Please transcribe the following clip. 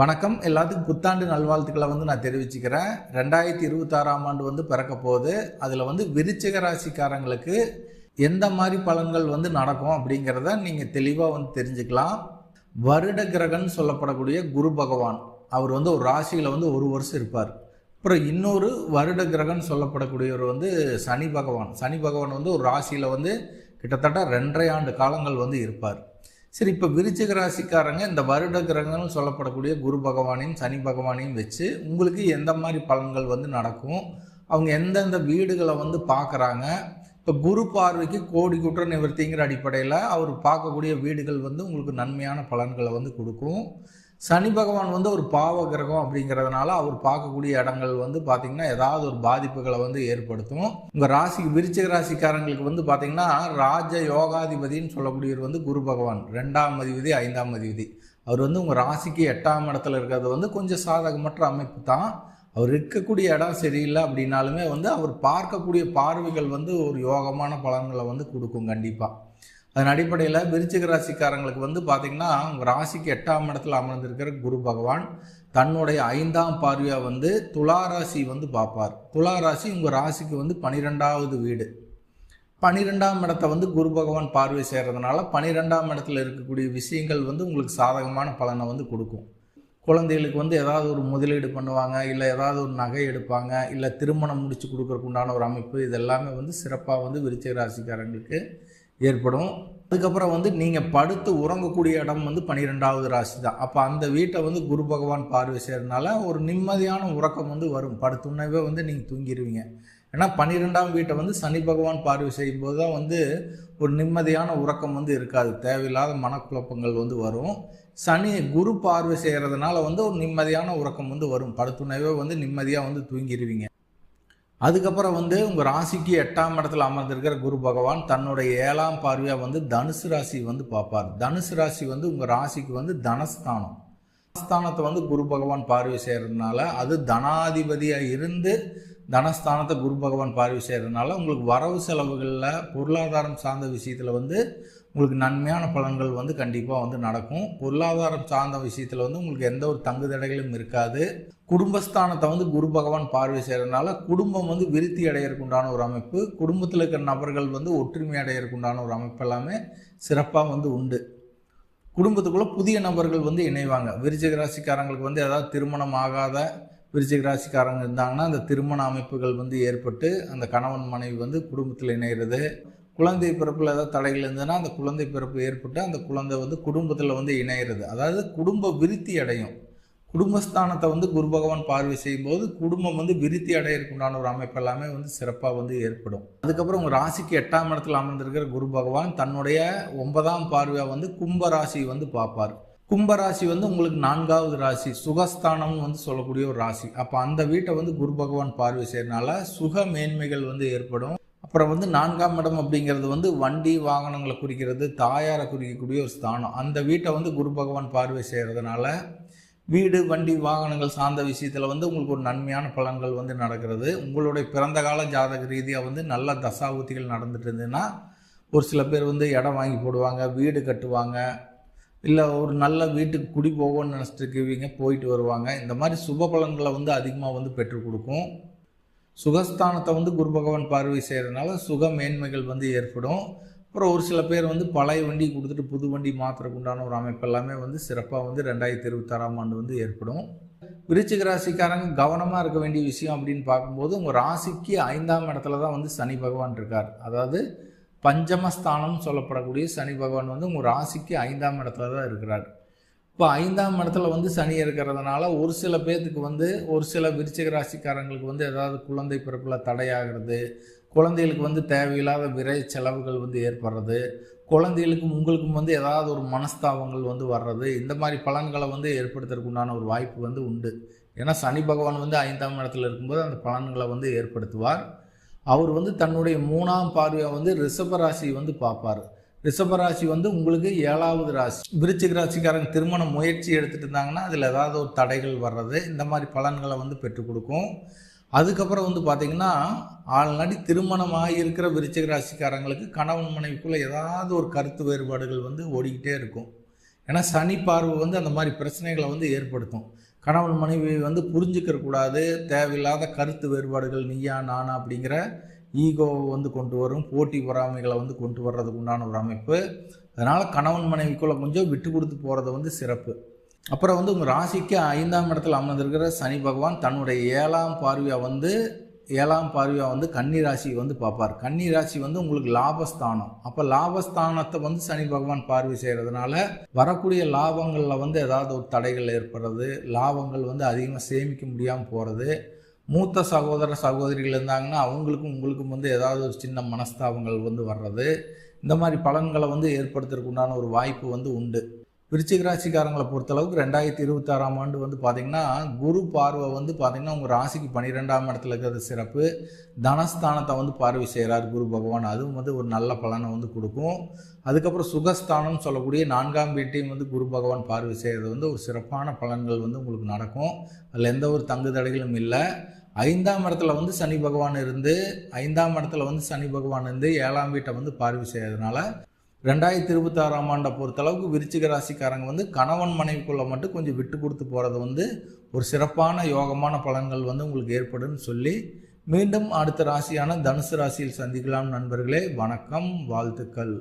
வணக்கம். எல்லாத்துக்கும் புத்தாண்டு நல்வாழ்த்துக்களை வந்து நான் தெரிவிச்சுக்கிறேன். ரெண்டாயிரத்தி இருபத்தாறாம் ஆண்டு வந்து பிறக்க போகுது. அதில் வந்து விருச்சிக ராசிக்காரங்களுக்கு எந்த மாதிரி பலன்கள் வந்து நடக்கும் அப்படிங்கிறத நீங்கள் தெளிவாக வந்து தெரிஞ்சுக்கலாம். வருட கிரகன்னு சொல்லப்படக்கூடிய குரு பகவான் அவர் வந்து ஒரு ராசியில் வந்து ஒரு வருஷம் இருப்பார். அப்புறம் இன்னொரு வருட கிரகன் சொல்லப்படக்கூடியவர் வந்து சனி பகவான். சனி பகவான் வந்து ஒரு ராசியில் வந்து கிட்டத்தட்ட ரெண்டரை ஆண்டு காலங்கள் வந்து இருப்பார். சரி இப்போ விருச்சிக ராசிக்காரங்க இந்த வருட கிரகங்கள்னு சொல்லப்படக்கூடிய குரு பகவானையும் சனி பகவானையும் வச்சு உங்களுக்கு எந்த மாதிரி பலன்கள் வந்து நடக்கும்? அவங்க எந்தெந்த வீடுகளை வந்து பார்க்குறாங்க இப்போ குரு பார்வைக்கு கோடி குற்ற நிவர்த்திங்கிற அடிப்படையில் அவர் பார்க்கக்கூடிய வீடுகள் வந்து உங்களுக்கு நன்மையான பலன்களை வந்து கொடுக்கும். சனி பகவான் வந்து ஒரு பாவ கிரகம் அப்படிங்கிறதுனால அவர் பார்க்கக்கூடிய இடங்கள் வந்து பார்த்திங்கன்னா ஏதாவது ஒரு பாதிப்புகளை வந்து ஏற்படுத்தும். உங்கள் ராசிக்கு விருச்சிக ராசிக்காரங்களுக்கு வந்து பார்த்திங்கன்னா ராஜ யோகாதிபதின்னு சொல்லக்கூடியவர் வந்து குரு பகவான். ரெண்டாம் அதிபதி ஐந்தாம் அதிபதி. அவர் வந்து உங்கள் ராசிக்கு எட்டாம் இடத்துல இருக்கிறது வந்து கொஞ்சம் சாதகமற்ற அமைப்பு தான். அவர் இருக்கக்கூடிய இடம் சரியில்லை அப்படின்னாலுமே வந்து அவர் பார்க்கக்கூடிய பார்வைகள் வந்து ஒரு யோகமான பலன்களை வந்து கொடுக்கும் கண்டிப்பாக அதன் அடிப்படையில் விருச்சிக ராசிக்காரங்களுக்கு வந்து பார்த்திங்கன்னா உங்கள் ராசிக்கு எட்டாம் இடத்துல அமர்ந்திருக்கிற குரு பகவான் தன்னுடைய ஐந்தாம் பார்வையாக வந்து துலா ராசி வந்து பார்ப்பார். துலா ராசி உங்கள் ராசிக்கு வந்து பனிரெண்டாவது வீடு. பனிரெண்டாம் இடத்த வந்து குரு பகவான் பார்வை செய்கிறதுனால பனிரெண்டாம் இடத்துல இருக்கக்கூடிய விஷயங்கள் வந்து உங்களுக்கு சாதகமான பலனை வந்து கொடுக்கும். குழந்தைகளுக்கு வந்து ஏதாவது ஒரு முதலீடு பண்ணுவாங்க இல்லை ஏதாவது ஒரு நகை எடுப்பாங்க இல்லை திருமணம் முடித்து கொடுக்குறக்குண்டான ஒரு அமைப்பு இது எல்லாமே வந்து சிறப்பாக வந்து விருச்சிக ராசிக்காரங்களுக்கு ஏற்படும். அதுக்கப்புறம் வந்து நீங்கள் படுத்து உறங்கக்கூடிய இடம் வந்து பன்னிரெண்டாவது ராசி தான் அப்போ அந்த வீட்டை வந்து குரு பகவான் பார்வை செய்கிறதுனால ஒரு நிம்மதியான உறக்கம் வந்து வரும். படுத்துனவே வந்து நீங்கள் தூங்கிடுவீங்க ஏன்னா பன்னிரெண்டாம் வீட்டை வந்து சனி பகவான் பார்வை செய்யும்போது தான் வந்து ஒரு நிம்மதியான உறக்கம் வந்து இருக்காது. தேவையில்லாத மனக்குழப்பங்கள் வந்து வரும். சனி குரு பார்வை செய்கிறதுனால வந்து ஒரு நிம்மதியான உறக்கம் வந்து வரும். படுத்துனவே வந்து நிம்மதியாக வந்து தூங்கிடுவீங்க அதுக்கப்புறம் வந்து உங்கள் ராசிக்கு எட்டாம் இடத்துல அமர்ந்திருக்கிற குரு பகவான் தன்னுடைய ஏழாம் பார்வையாக வந்து தனுசு ராசி வந்து பார்ப்பார். தனுசு ராசி வந்து உங்கள் ராசிக்கு வந்து தனஸ்தானம். தனஸ்தானத்தை வந்து குரு பகவான் பார்வை செய்கிறதுனால அது தனாதிபதியாக இருந்து தனஸ்தானத்தை குரு பகவான் பார்வை செய்கிறதுனால உங்களுக்கு வரவு செலவுகளில் பொருளாதாரம் சார்ந்த விஷயத்தில் வந்து உங்களுக்கு நன்மையான பலன்கள் வந்து கண்டிப்பாக வந்து நடக்கும். பொருளாதாரம் சார்ந்த விஷயத்தில் வந்து உங்களுக்கு எந்த ஒரு தங்கு தடைகளும் இருக்காது. குடும்பஸ்தானத்தை வந்து குரு பகவான் பார்வை செய்கிறதுனால குடும்பம் வந்து விருத்தி அடையறதுக்கு உண்டான ஒரு அமைப்பு. குடும்பத்தில் இருக்கிற நபர்கள் வந்து ஒற்றுமை அடையறதுக்கு உண்டான ஒரு அமைப்பு எல்லாமே சிறப்பாக வந்து உண்டு. குடும்பத்துக்குள்ளே புதிய நபர்கள் வந்து இணைவாங்க. விருச்சிக ராசிக்காரங்களுக்கு வந்து ஏதாவது திருமணம் ஆகாத விருச்சிக ராசிக்காரங்க இருந்தாங்கன்னா அந்த திருமண அமைப்புகள் வந்து ஏற்பட்டு அந்த கணவன் மனைவி வந்து குடும்பத்தில் இணைகிறது குழந்தை பிறப்பில் ஏதாவது தடைகள் இருந்ததுன்னா அந்த குழந்தை பிறப்பு ஏற்பட்டு அந்த குழந்தை வந்து குடும்பத்தில் வந்து இணையிறது. அதாவது குடும்ப விருத்தி அடையும். குடும்பஸ்தானத்தை வந்து குரு பகவான் பார்வை செய்யும்போது குடும்பம் வந்து விருத்தி அடையிறதுக்குண்டான ஒரு அமைப்பு எல்லாமே வந்து சிறப்பாக வந்து ஏற்படும். அதுக்கப்புறம் உங்கள் ராசிக்கு எட்டாம் இடத்துல அமர்ந்திருக்கிற குரு பகவான் தன்னுடைய ஒன்பதாம் பார்வையாக வந்து கும்ப ராசி வந்து பார்ப்பார். கும்பராசி வந்து உங்களுக்கு நான்காவது ராசி சுகஸ்தானம்னு வந்து சொல்லக்கூடிய ஒரு ராசி. அப்போ அந்த வீட்டை வந்து குரு பகவான் பார்வை செய்யறதுனால சுக மேன்மைகள் வந்து ஏற்படும். அப்புறம் வந்து நான்காம் இடம் அப்படிங்கிறது வந்து வண்டி வாகனங்களை குறிக்கிறது தாயாரை குறிக்கக்கூடிய ஒரு ஸ்தானம். அந்த வீட்டை வந்து குரு பகவான் பார்வை செய்கிறதுனால வீடு வண்டி வாகனங்கள் சார்ந்த விஷயத்தில் வந்து உங்களுக்கு ஒரு நன்மையான பலன்கள் வந்து நடக்கிறது. உங்களுடைய பிறந்த கால ஜாதக ரீதியாக வந்து நல்ல தசாபுத்திகள் நடந்துட்டு இருந்ததுன்னா ஒரு சில பேர் வந்து இடம் வாங்கி போடுவாங்க வீடு கட்டுவாங்க இல்லை ஒரு நல்ல வீட்டுக்கு குடி போகணும்னு நினச்சிட்டு இருக்கவங்க போயிட்டு வருவாங்க. இந்த மாதிரி சுப பலன்களை வந்து அதிகமாக வந்து பெற்றுக் கொடுக்கும். சுகஸ்தானத்தை வந்து குரு பகவான் பார்வை செய்கிறதுனால சுக மேன்மைகள் வந்து ஏற்படும். அப்புறம் ஒரு சில பேர் வந்து பழைய வண்டி கொடுத்துட்டு புது வண்டி மாற்றுறதுக்கு உண்டான ஒரு அமைப்பு எல்லாமே வந்து சிறப்பாக வந்து ரெண்டாயிரத்தி இருபத்தாறாம் ஆண்டு வந்து ஏற்படும். விருச்சிக ராசிக்காரங்க கவனமாக இருக்க வேண்டிய விஷயம் அப்படின்னு பார்க்கும்போது உங்கள் ராசிக்கு ஐந்தாம் இடத்துல தான் வந்து சனி பகவான் இருக்கார். அதாவது பஞ்சமஸ்தானம் சொல்லப்படக்கூடிய சனி பகவான் வந்து உங்கள் ராசிக்கு ஐந்தாம் இடத்துல தான் இருக்கிறார். இப்போ ஐந்தாம் இடத்துல வந்து சனி இருக்கிறதுனால ஒரு சில பேர்த்துக்கு வந்து ஒரு சில விருச்சிக ராசிக்காரங்களுக்கு வந்து ஏதாவது குழந்தை பிறப்பில் தடையாகிறது. குழந்தைகளுக்கு வந்து தேவையில்லாத விரை செலவுகள் வந்து ஏற்படுறது. குழந்தைகளுக்கும் உங்களுக்கும் வந்து ஏதாவது ஒரு மனஸ்தாபங்கள் வந்து வர்றது. இந்த மாதிரி பலன்களை வந்து ஏற்படுத்துறதுக்கு உண்டான ஒரு வாய்ப்பு வந்து உண்டு. ஏன்னா சனி பகவான் வந்து ஐந்தாம் இடத்துல இருக்கும்போது அந்த பலன்களை வந்து ஏற்படுத்துவார். அவர் வந்து தன்னுடைய மூணாம் பார்வையை வந்து ரிஷபராசி வந்து பார்ப்பார். ரிஷபராசி வந்து உங்களுக்கு ஏழாவது ராசி. விருச்சிக ராசிக்காரங்க திருமண முயற்சி எடுத்துகிட்டு இருந்தாங்கன்னா அதில் ஏதாவது ஒரு தடைகள் வர்றது இந்த மாதிரி பலன்களை வந்து பெற்றுக் கொடுக்கும். அதுக்கப்புறம் வந்து பார்த்திங்கன்னா ஆல்ரெடி திருமணமாக இருக்கிற விருச்சிக ராசிக்காரங்களுக்கு கணவன் மனைவிக்குள்ளே ஏதாவது ஒரு கருத்து வேறுபாடுகள் வந்து ஓடிக்கிட்டே இருக்கும். ஏன்னா சனி பார்வை வந்து அந்த மாதிரி பிரச்சனைகளை வந்து ஏற்படுத்தும். கணவன் மனைவி வந்து புரிஞ்சுக்கிற கூடாது தேவையில்லாத கருத்து வேறுபாடுகள் நீயா நானா அப்படிங்கிற ஈகோவை வந்து கொண்டு வரும் போட்டி பொறாமைகளை வந்து கொண்டு வர்றதுக்கு உண்டான ஒரு அமைப்பு. அதனால் கணவன் மனைவிக்குள்ளே கொஞ்சம் விட்டு கொடுத்து போகிறது வந்து சிறப்பு. அப்புறம் வந்து உங்கள் ராசிக்கு ஐந்தாம் இடத்துல அமர்ந்திருக்கிற சனி பகவான் தன்னுடைய ஏழாம் பார்வையாக வந்து ஏழாம் பார்வையாக வந்து கன்னி ராசி வந்து பார்ப்பார். கன்னி ராசி வந்து உங்களுக்கு லாபஸ்தானம். அப்போ லாபஸ்தானத்தை வந்து சனி பகவான் பார்வை செய்கிறதுனால வரக்கூடிய லாபங்களில் வந்து ஏதாவது ஒரு தடைகள் ஏற்படுறது லாபங்கள் வந்து அதிகமாக சேமிக்க முடியாமல் போகிறது மூத்த சகோதர சகோதரிகள் இருந்தாங்கன்னா அவங்களுக்கும் உங்களுக்கும் வந்து ஏதாவது ஒரு சின்ன மனஸ்தாபங்கள் வந்து வர்றது. இந்த மாதிரி பலன்களை வந்து ஏற்படுத்துறதுக்கு உண்டான ஒரு வாய்ப்பு வந்து உண்டு. விருச்சிக ராசிக்காரங்களை பொறுத்தளவுக்கு ரெண்டாயிரத்தி இருபத்தாறாம் ஆண்டு வந்து பார்த்திங்கன்னா குரு பார்வை வந்து பார்த்திங்கன்னா உங்கள் ராசிக்கு பன்னிரெண்டாம் இடத்துல இருக்கிறது சிறப்பு. தனஸ்தானத்தை வந்து பார்வை செய்கிறார் குரு பகவான். அதுவும் வந்து ஒரு நல்ல பலனை வந்து கொடுக்கும். அதுக்கப்புறம் சுகஸ்தானம் சொல்லக்கூடிய நான்காம் வீட்டையும் வந்து குரு பகவான் பார்வை செய்கிறது வந்து ஒரு சிறப்பான பலன்கள் வந்து உங்களுக்கு நடக்கும். அதில் எந்த ஒரு தங்கு தடைகளும் இல்லை. ஐந்தாம் இடத்துல வந்து சனி பகவான் இருந்து ஐந்தாம் இடத்துல வந்து சனி பகவான் இருந்து ஏழாம் வீட்டை வந்து பார்வை செய்கிறதுனால ரெண்டாயிரத்தி இருபத்தாறாம் ஆண்டை பொறுத்தளவுக்கு விருச்சிக ராசிக்காரங்க வந்து கணவன் மனைவிக்குள்ளே மட்டும் கொஞ்சம் விட்டு கொடுத்து போகிறது வந்து ஒரு சிறப்பான யோகமான பலன்கள் வந்து உங்களுக்கு ஏற்படும்னு சொல்லி மீண்டும் அடுத்த ராசியான தனுசு ராசியில் சந்திக்கலாம் நண்பர்களே. வணக்கம் வாழ்த்துக்கள்.